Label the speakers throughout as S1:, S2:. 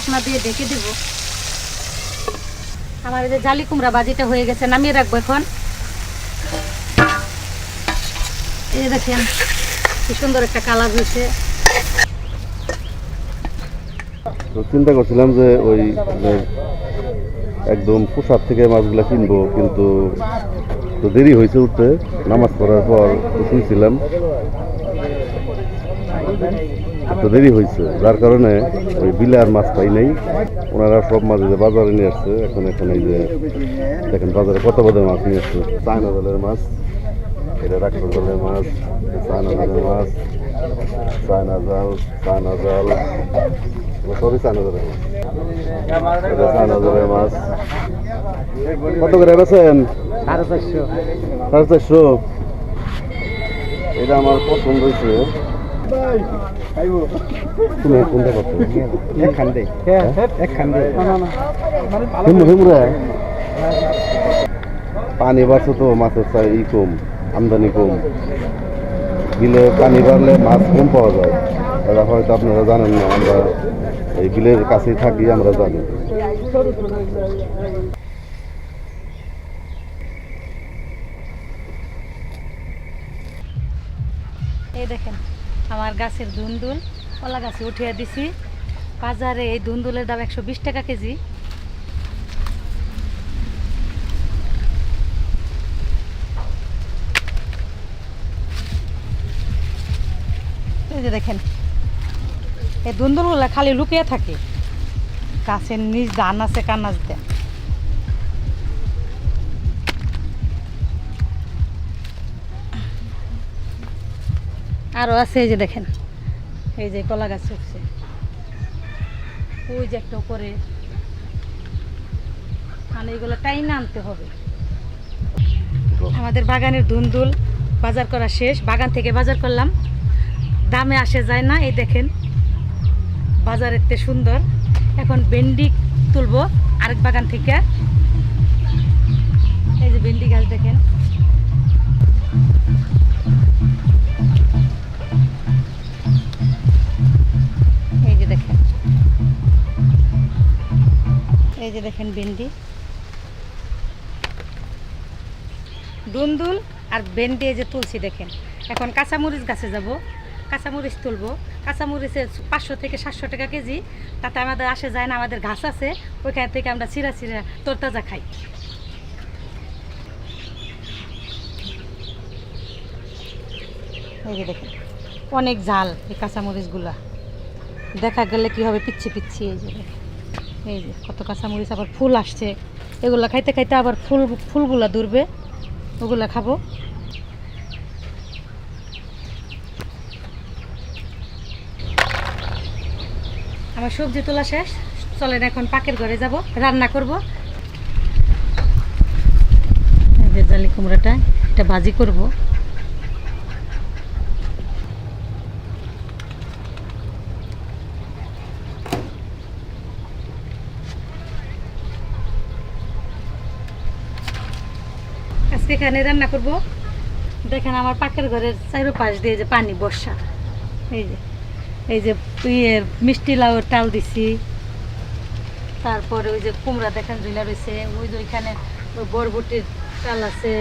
S1: ঢাকনা দিয়ে ঢেকে দেব। আমার যে জালি কুমড়া বাজিটা হয়ে গেছে, নামিয়ে রাখব এখন। এই দেখেন, কি সুন্দর একটা কালার হয়েছে।
S2: তো চিন্তা করছিলাম যে ওই একদম পোশাক থেকে মাছগুলো কিনবো, কিন্তু তো দেরি হয়েছে উঠতে। নামাজ পড়ার পর শুনছিলাম। তো দেরি হয়েছে যার কারণে ওই বিলে আর মাছ পাই নাই। ওনারা সব মাছ যে বাজারে নিয়ে আসছে এখন এখন এই যে দেখেন বাজারে কত বড় মাছ নিয়ে আসছে। চায়না জলের মাছ এটা রাক্ষস জলের মাছ চায়না জলের মাছ চায়না জাল চায়না জাল সবই চায়না জলের মাছ। এটা চায়না জলের মাছ। কত করে বেছেন
S3: সাড়ে চারশো।
S2: সাড়ে চারশো। এটা আমার পছন্দ হয়েছে। পানি বাড়ছে তো মাছের চাই ই কম আমদানি কম বিলে পানি বাড়লে মাছ কম পাওয়া যায় এটা হয়তো আপনারা জানেন না আমরা এই বিলের কাছেই থাকি আমরা জানি
S1: দেখেন। আমার গাছের দুন্দুল, কলা গাছে উঠিয়ে দিছি। বাজারে এই দুন্দুলের দাম একশো বিশ টাকা কেজি। দেখেন, এই দুন্দুলগুলো খালি লুকিয়ে থাকে। গাছের নিজ ধান আছে কান্নাচ দেয় আরও আছে, এই যে দেখেন। এই যে কলা গাছ উঠছে। ওই যে একটা উপরে। মানে এগুলো টাইম আনতে হবে। আমাদের বাগানের ধুন্দুল বাজার করা শেষ। বাগান থেকে বাজার করলাম। দামে আসে যায় না, এই দেখেন। বাজার এতে সুন্দর। এখন ভেন্ডি তুলবো আরেক বাগান থেকে। এই যে ভেন্ডি গাছ দেখেন। এই যে দেখেন ভেন্ডি। দুন্দুল আর ভেন্ডি এই যে তুলছি দেখেন। এখন কাঁচামরিচ গাছে যাব। কাঁচামরিচ তুলবো। কাঁচামরিচের পাঁচশো থেকে সাতশো টাকা কেজি। তাতে আমাদের আসে যায় না, আমাদের ঘাস আছে। ওইখান থেকে আমরা চিরা চিরা তরতাজা খাই। এই যে দেখেন, অনেক জাল এই কাঁচামরিচগুলা। দেখা গেলে কি হবে পিচ্ছি পিচ্ছি এই যে দেখেন। এই যে, কত কাঁচামরিচ, আবার ফুল আসছে। এগুলো খাইতে খাইতে আবার ফুল, ফুলগুলা দূরবে ওগুলা খাব। আমার সবজি তোলা শেষ। চলেন এখন পাকের ঘরে যাব, রান্না করব। জালি কুমড়াটা, এটা ভাজি করব। আজকে এখানে রান্না করব, দেখেন আমার পাকের ঘরের চারো পাশ দিয়ে যে পানি বর্ষা। এই যে এই যে ইয়ে মিষ্টি লাউয়ের টাল দিছি। তারপরে ওই যে কুমড়া দেখেন ঝুলা রয়েছে, ওই যে ওইখানে ওই বরবটির টাল আছে।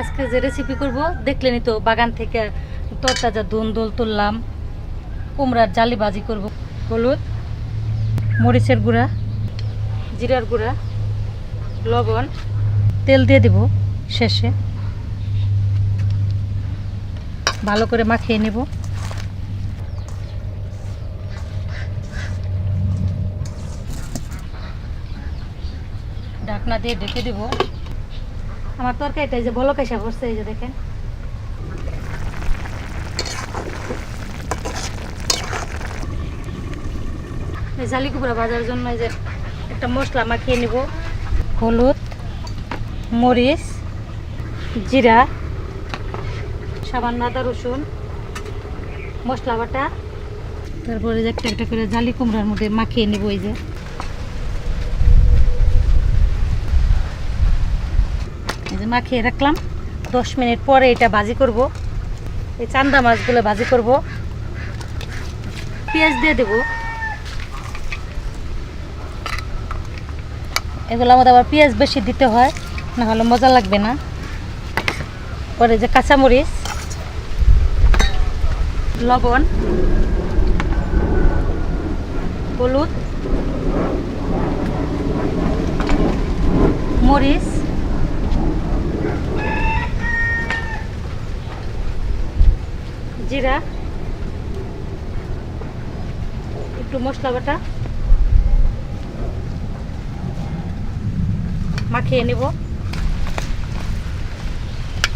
S1: আজকে যে রেসিপি করব, দেখলেনই তো বাগান থেকে তরতাজা দোল তুললাম, কুমড়ার জালি ভাজি করব। হলুদ, মরিচের গুঁড়া, জিরার গুঁড়া, লবণ, তেল দিয়ে দেব শেষে। ভালো করে মাখিয়ে নেব। ঢাকনা দিয়ে ঢেকে দেবো। আমার তরকারিটা এই যে বলক এসে পড়ছে, এই যে দেখেন। জালি কুমড়া বাজার জন্য এই যে একটা মশলা মাখিয়ে নিব। হলুদ, মরিচ, জিরা সাবান আদা, রসুন, মশলা বাটা। তারপরে যে একটা একটা করে জালি কুমড়ার মধ্যে মাখিয়ে নিব এই যে। যে মাখিয়ে রাখলাম। দশ মিনিট পরে এটা ভাজি করব। এই চান্দা মাছগুলো ভাজি করব। পেঁয়াজ দিয়ে দেবো। এগুলোর মধ্যে আবার পেঁয়াজ বেশি দিতে হয়, না হলে মজা লাগবে না। পরে যে কাঁচামরিচ, লবণ, হলুদ, মরিচ জিরা একটু মশলা বাটা মাখিয়ে নেব।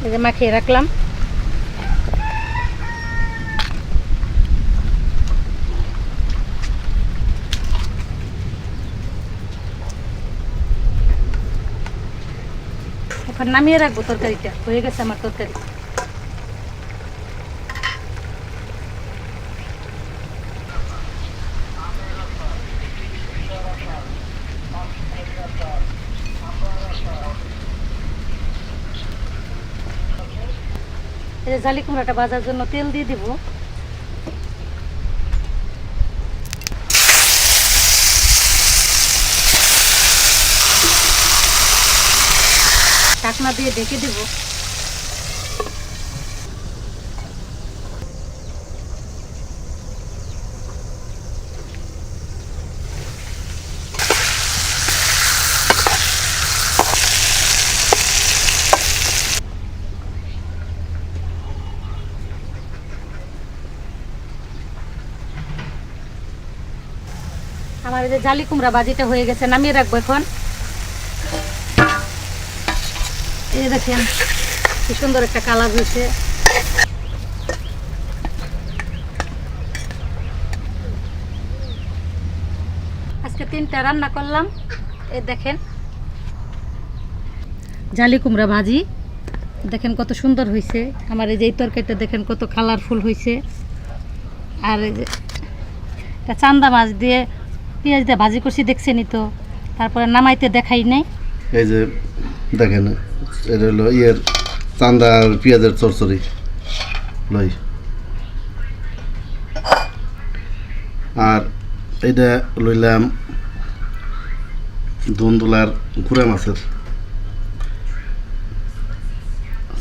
S1: এই যে মাখিয়ে রাখলাম। নামিয়ে রাখব তরকারিটা, হয়ে গেছে আমার তরকারি। জালি কুমড়াটা ভাজার জন্য তেল দিয়ে দিব। ঢাকনা দিয়ে ঢেকে দেব। আমার যে জালি কুমড়া ভাজিটা হয়ে গেছে, নামিয়ে রাখব এখন। এই দেখেন, কি সুন্দর একটা কালার হয়েছে। আজকে তিনটা রান্না করলাম, এই দেখেন। জালি কুমড়া ভাজি, দেখেন কত সুন্দর হয়েছে। আমার এই যে এই তরকারিটা দেখেন কত কালারফুল হয়েছে। আর এই যে চান্দা মাছ দিয়ে পেঁয়াজ দিয়ে ভাজি করছি, দেখছেনই তো। তারপরে নামাইতে দেখাই নাই।
S2: এই যে দেখেন, এটা হলো ইয়ের চান্দা আর পেঁয়াজের চরচড়ি। লই। আর এটা লইলাম ধুন্দুলার গুড়া মাছের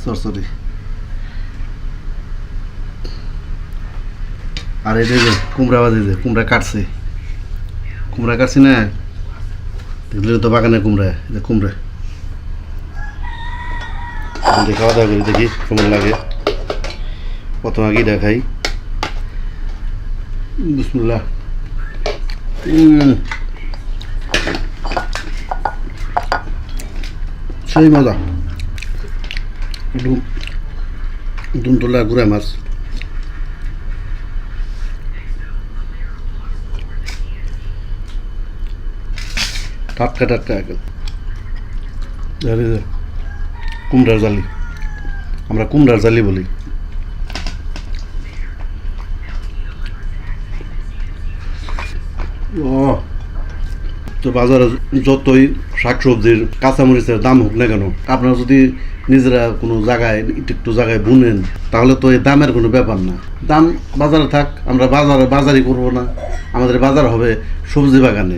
S2: চরচরি আর এটা যে কুমড়া বাজি যে, কুমড়া কাটছে। কুমড়া কাটছি না। দেখলে তো বাগানে কুমড়া এটা কুমড়া। খাওয়া দাওয়া করি, দেখি কেমন লাগে। প্রথম আগেই দেখাই। বিসমুল্লাহ। সেই মজা। একটু দুমতলা গুড়া মাছ। টাটকা টাটকা একদম কুমড়ার জালি আমরা কুমড়ার জালি বলি ও তো বাজারে যতই শাকসবজির কাঁচামরিচের দাম হোক না কেন আপনারা যদি নিজেরা কোনো জায়গায় একটু একটু জায়গায় বুনেন তাহলে তো এই দামের কোনো ব্যাপার না দাম বাজারে থাক আমরা বাজারে বাজারই করব না আমাদের বাজার হবে সবজি বাগানে